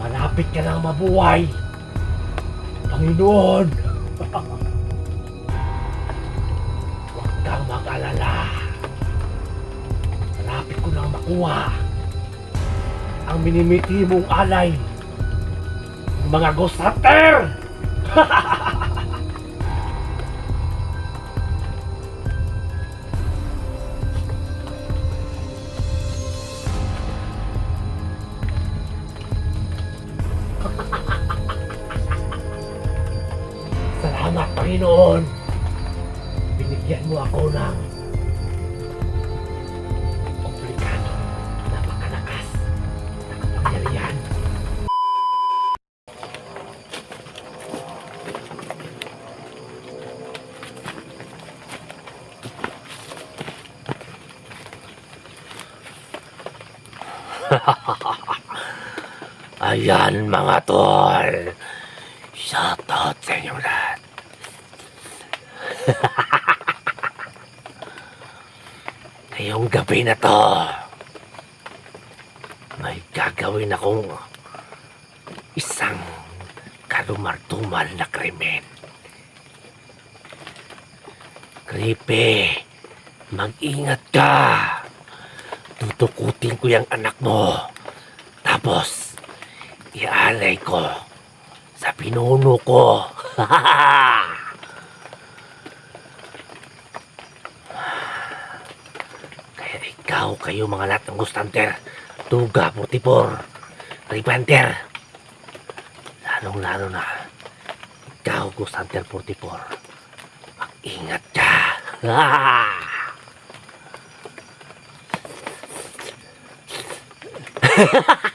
Malapit ka nang mabuhay. Panginoon. Huwag kang mag-alala. Malapit ko nang makuha ang minimiti mong alay mga ghost hunter! Panginoon! Binigyan mo ako ng komplikado, napakalakas na kapangyarihan. Ayan mga tol. Shoutout sa inyong lahat. Ngayong gabi na to, may gagawin akong isang kalumartumal na krimen. Creepy, mag-ingat ka. Tutukutin ko yung anak mo. Tapos, ialay ko sa pinuno ko. Kaya ikaw, kayo mga lahat ng Gustanter, Tuga, 44, Ribanter. Lalong-lalo na, ikaw, Gustanter 44. Mag-ingat ka. Dito.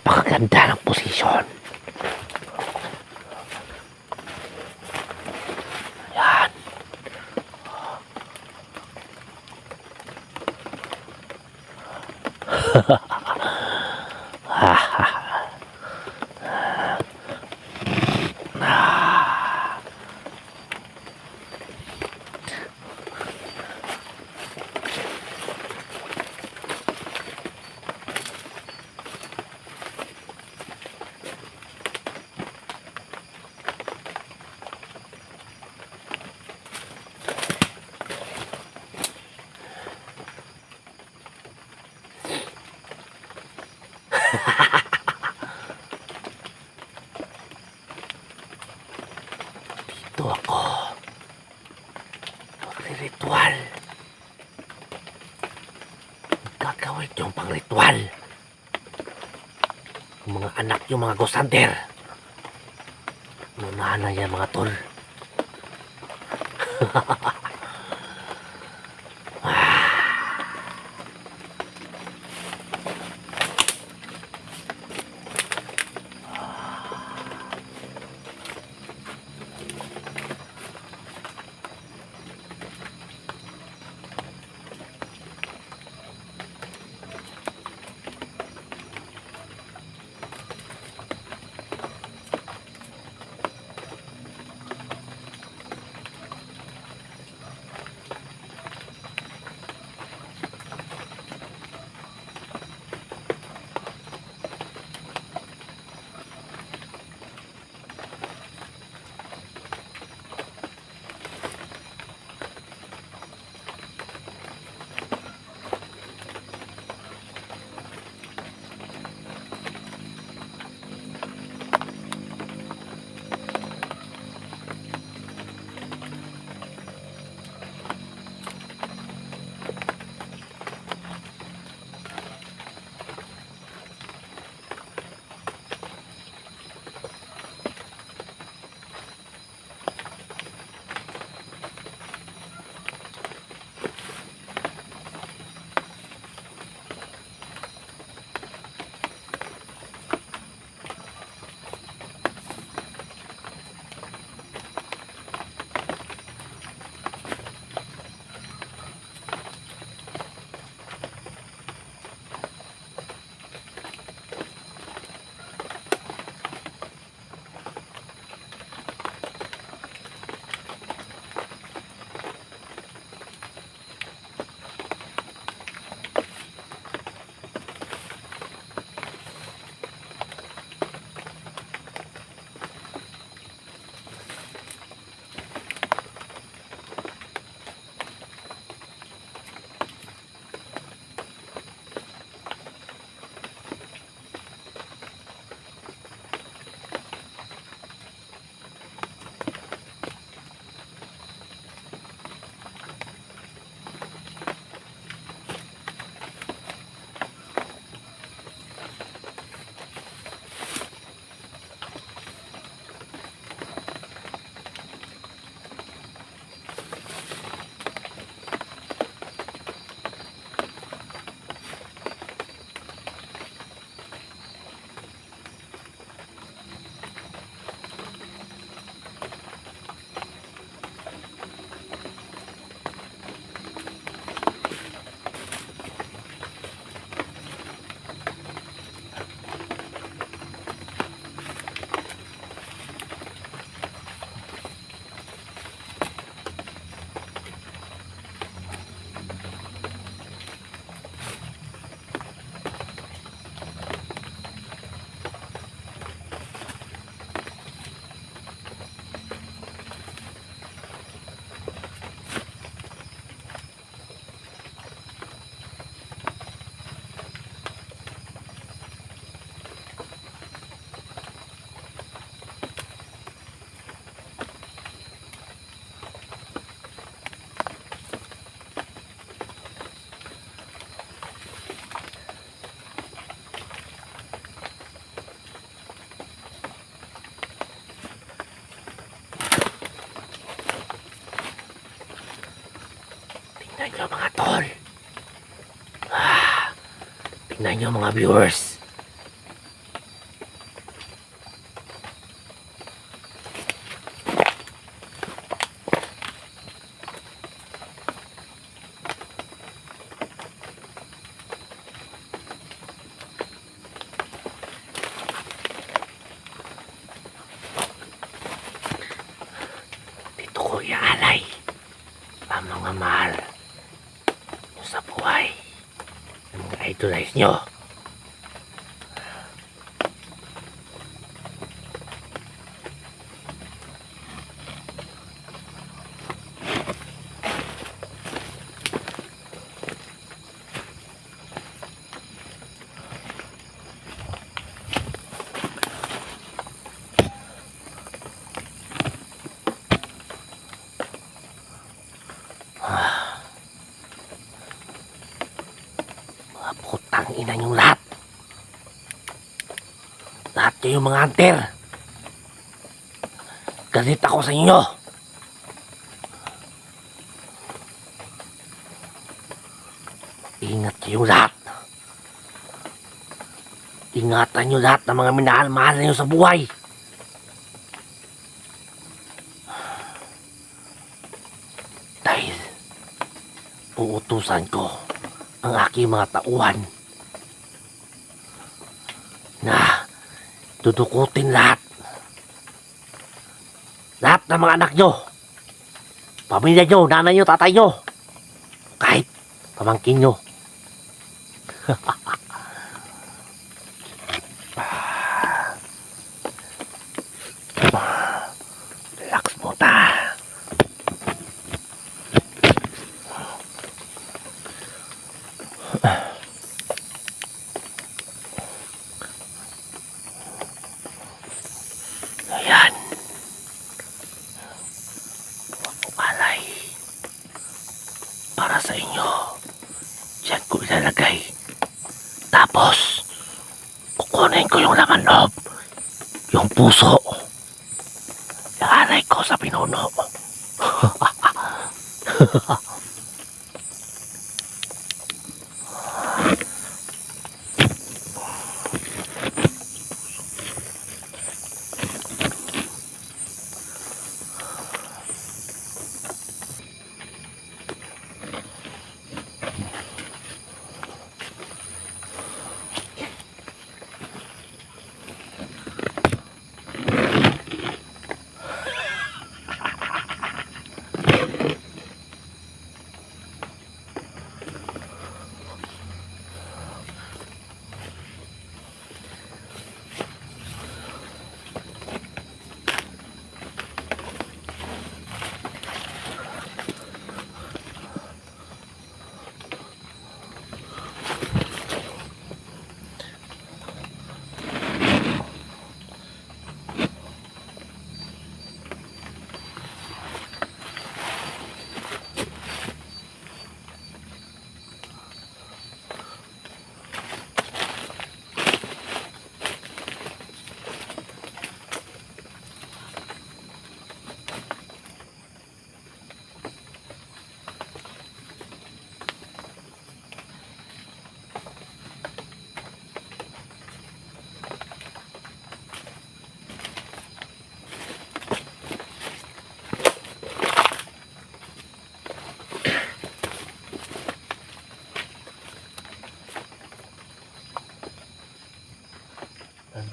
Napakaganda ng posisyon. Yan. Dito ako. Magre-ritual. Gagawin yung pang-ritual. Yung mga anak yung mga ghost hunter. Mamahala yan mga tol. nyo mga viewers. Dito ko iaalay ang mga mahal nyo sa buhay ng mga idolize nyo. Mga putang ina yung lahat. Lahat kayo mga hunter. Galit ako sa inyo. Ingat kayong lahat. Ingatan nyo lahat ng mga minahal-mahal ninyo sa buhay. Dahil uutusan ko ang aking mga tauhan na dudukutin lahat. Lahat ng mga anak nyo. Pamilya nyo, nanay nyo, tatay nyo. Kahit pamangkin nyo. Relax mo ta. Ayan. Alay. Para sa inyo. Diyan ko ilalagay. Tapos, kukunin ko yung laman loob. Yung puso. Ialay ko sa pinuno.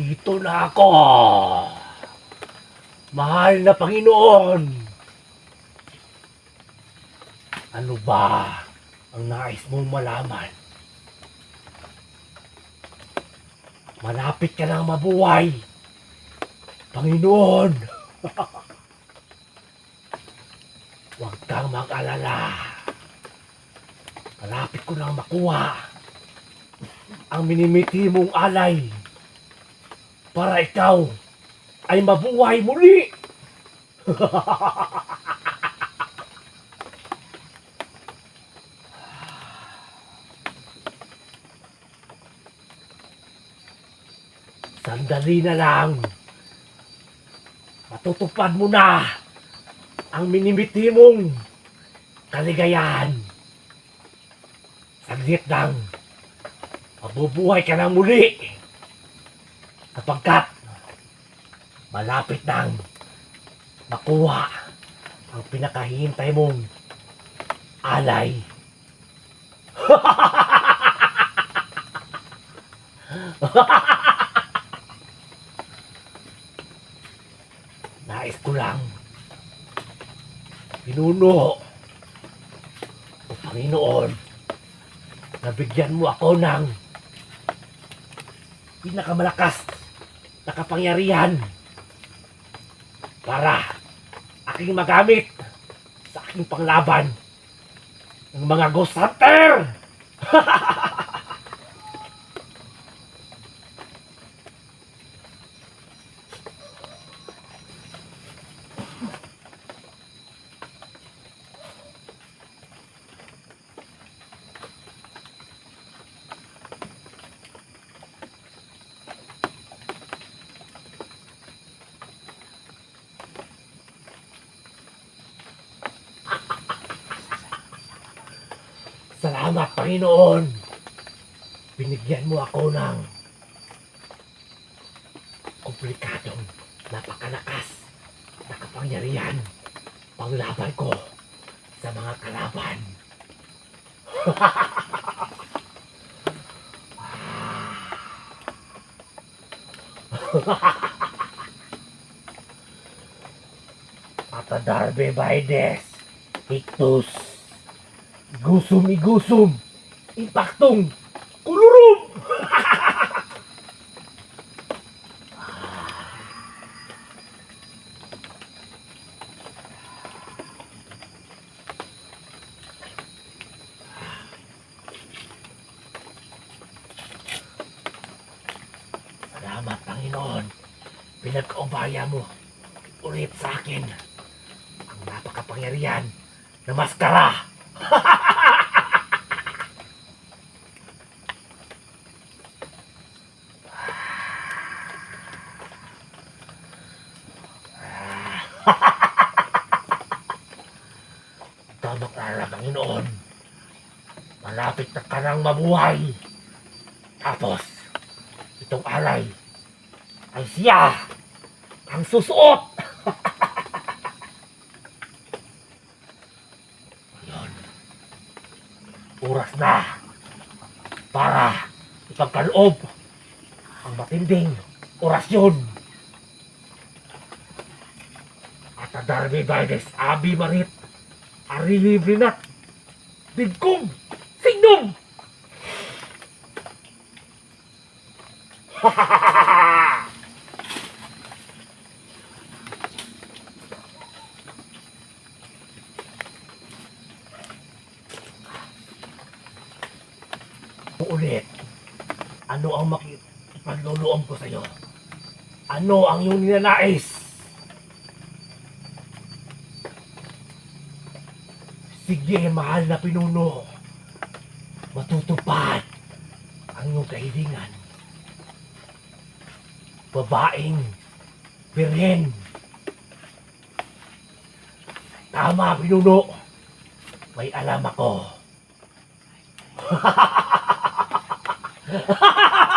Nandito na ako. Mahal na Panginoon. Ano ba ang nais mong malaman? Malapit ka lang mabuhay. Panginoon. Huwag kang mag-alala. Malapit ko lang makuha ang minimiti mong alay para ikaw ay mabuhay muli. Sandali na lang. Matutupad mo na ang minimiti mong kaligayahan. Saglit lang. Mabubuhay ka na muli. Sapagkat malapit nang makuha ang pinakahintay mong alay. Nais ko lang pinuno o Panginoon nabigyan mo ako ng pinakamalakas na kapangyarihan para aking magamit sa aking panglaban ng mga Ghost Hunter! Panginoon! Binigyan mo ako ng komplikadong napakalakas na kapangyarihan panglaban ko sa mga kalaban. Atadarbe Baides, Ictus, Gusum igusum, impaktong, kulurum! Salamat, Panginoon. Pinag-ubaya mo ulit sa akin ang napakapangyarihan na maskara. Tamak na Panginoon. Nang mabuhay. Tapos, itong alay ay siya ang susuot. Ngayon, oras na para ipagkaloob ang matinding orasyon. At ang Darby Vides, Abi Marit, Ari Brinat, Digkong, Signum! Ulit, ano ang makipagluluom ko sa'yo? Ano ang iyong ninanais? Sige, mahal na pinuno. Matutupad ang iyong kahilingan. Babaeng birhen. Tama, pinuno. May alam ako. Sige,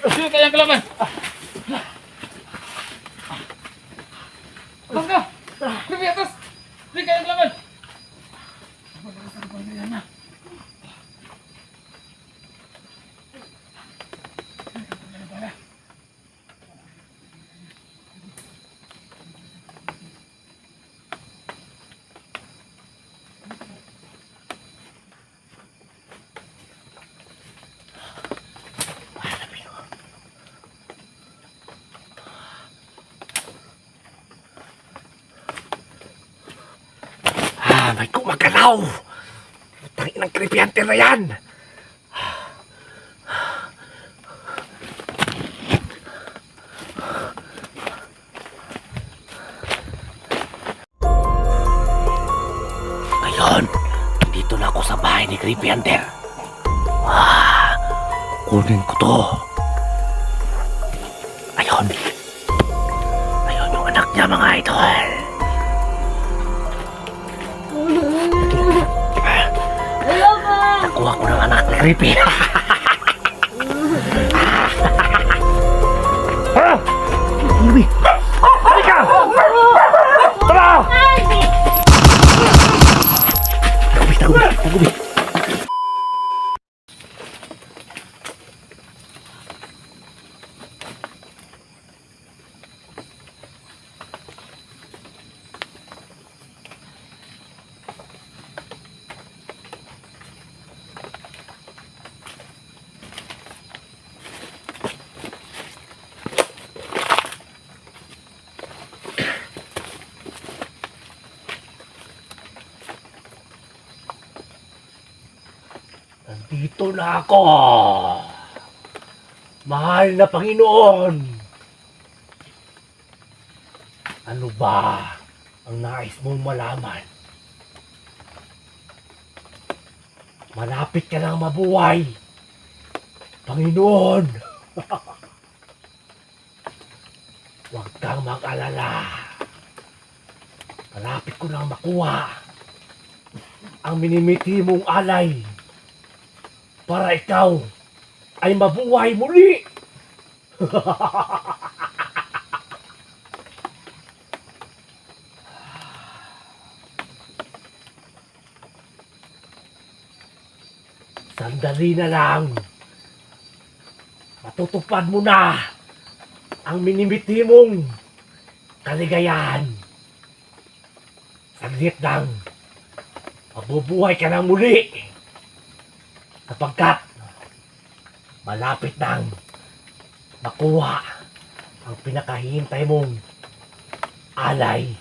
Sino kaya ang kalaban? Atas ka! Lupi, atas! Sino kaya ang kalaban? Ah, may kumagalaw! Putang inang creepy hunter na yan! Ngayon, dito na ako sa bahay ni Creepy Hunter. Ah, kunin ko to. Ayun. Ayun yung anak niya mga idol. Nakuha ko ng anak ni Creepy. Ha? Nandito na ako. Mahal na Panginoon. Ano ba ang nais mong malaman? Malapit ka nang mabuhay. Panginoon. Huwag kang mag-alala. Malapit ko nang makuha ang minimiti mong alay para ikaw ay mabuhay muli. Sandali na lang. Matutupad mo na ang minimiti mong kaligayahan. Saglit lang. Mabubuhay ka na muli kapagkat malapit nang makuha ang pinakahihintay mong alay.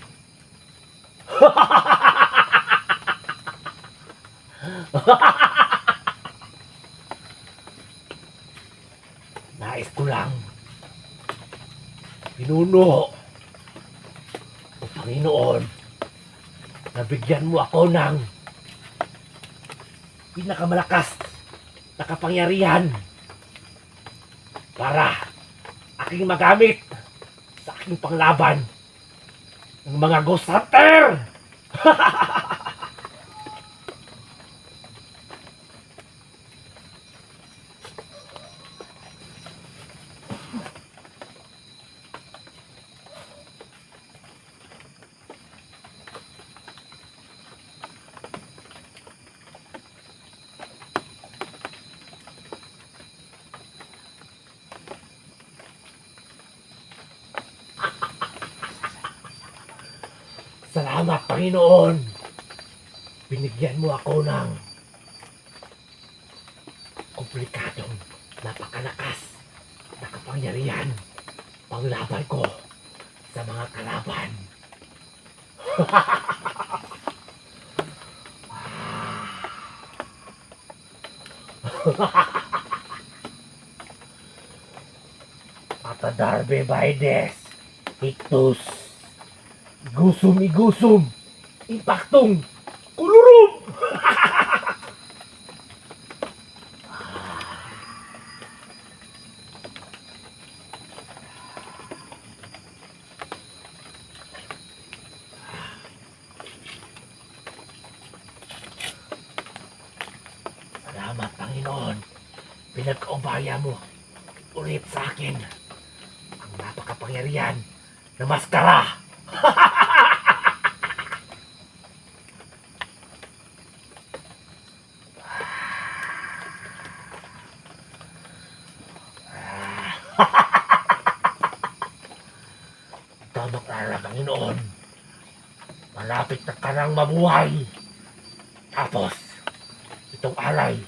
Nais ko lang pinuno o Panginoon nabigyan mo ako ng pinakamalakas na kapangyarihan para aking magamit sa aking panglaban ng mga ghost hunter. Panginoon. Binigyan mo ako ng komplikadong napakalakas na kapangyarihan panglaban ko sa mga kalaban. Atadarbe Baides, Ictus, Gusum igusum, impaktong, kulurum! Panginoon, pinagkaubaya mo ulit sa akin ang napakapangyarihan na maskara. Tamak na Panginoon. Malapit na ka nang mabuhay. Tapos, itong alay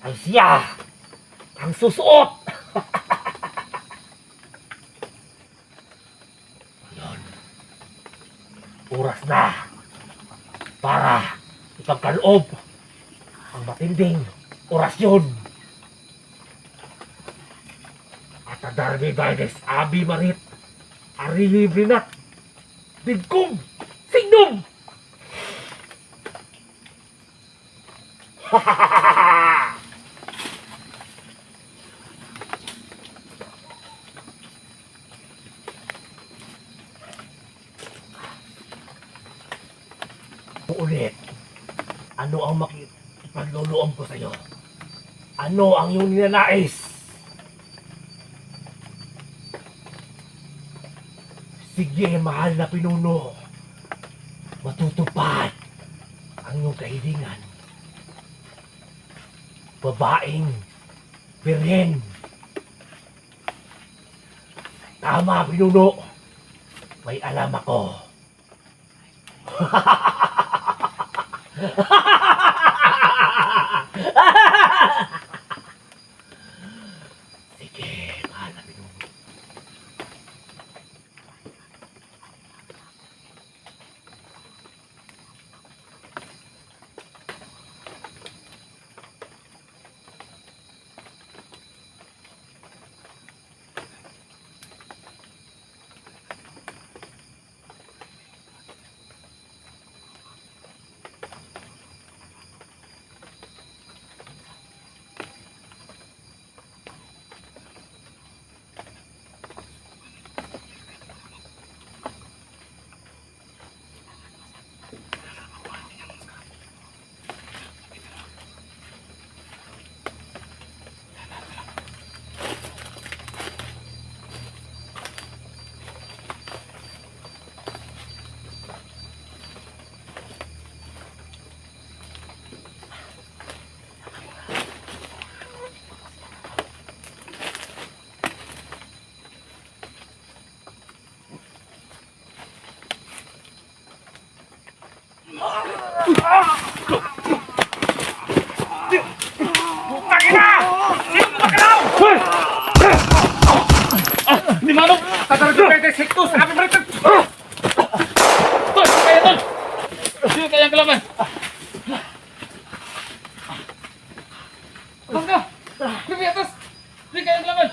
ay siya ang susuot. Ngayon, oras na para ipagkaloob ang matinding orasyon. At adarmi Baides, Abi Marit, Ari Brinat, Bigkong, Signum! Ulit, ano ang makipagluluom ko sa'yo? Ano ang iyong ninanais? Sige, mahal na pinuno. Matutupad ang iyong kahilingan. Babaeng birhen. Tama, pinuno. May alam ako. Sige, mahal na pinuno. Hindi manong! Tatarapin kayo sa sektos! Abi Marit! Tol, kaya tol! Sino kayang kalaban? Bangga! Lupi atas! Sino kayang kalaban?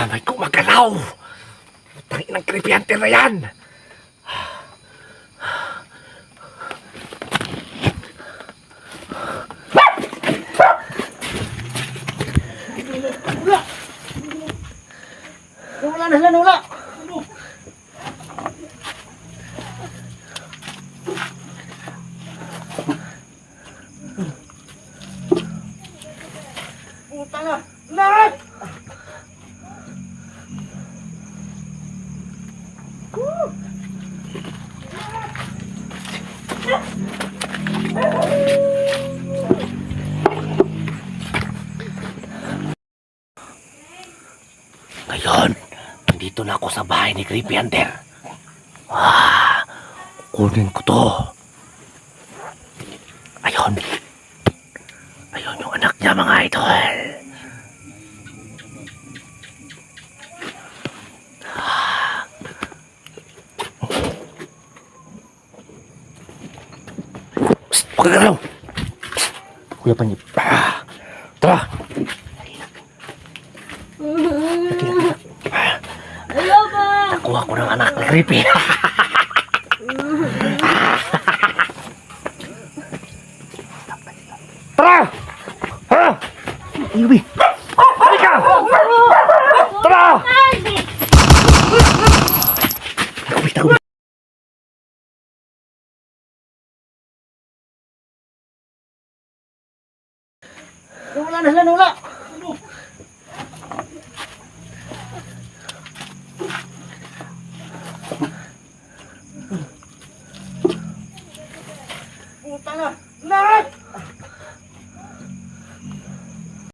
Ah, may gumagalaw! Tangin ng creepy hunter na yan! Wala na sila, wala. Ako sa bahay ni Creepy Hunter. Ah, kunin ko to. Ayun. Ayun yung anak niya mga idol. Ah. Psst, huwag ka galaw. Kuya Panip. Ah, creepy.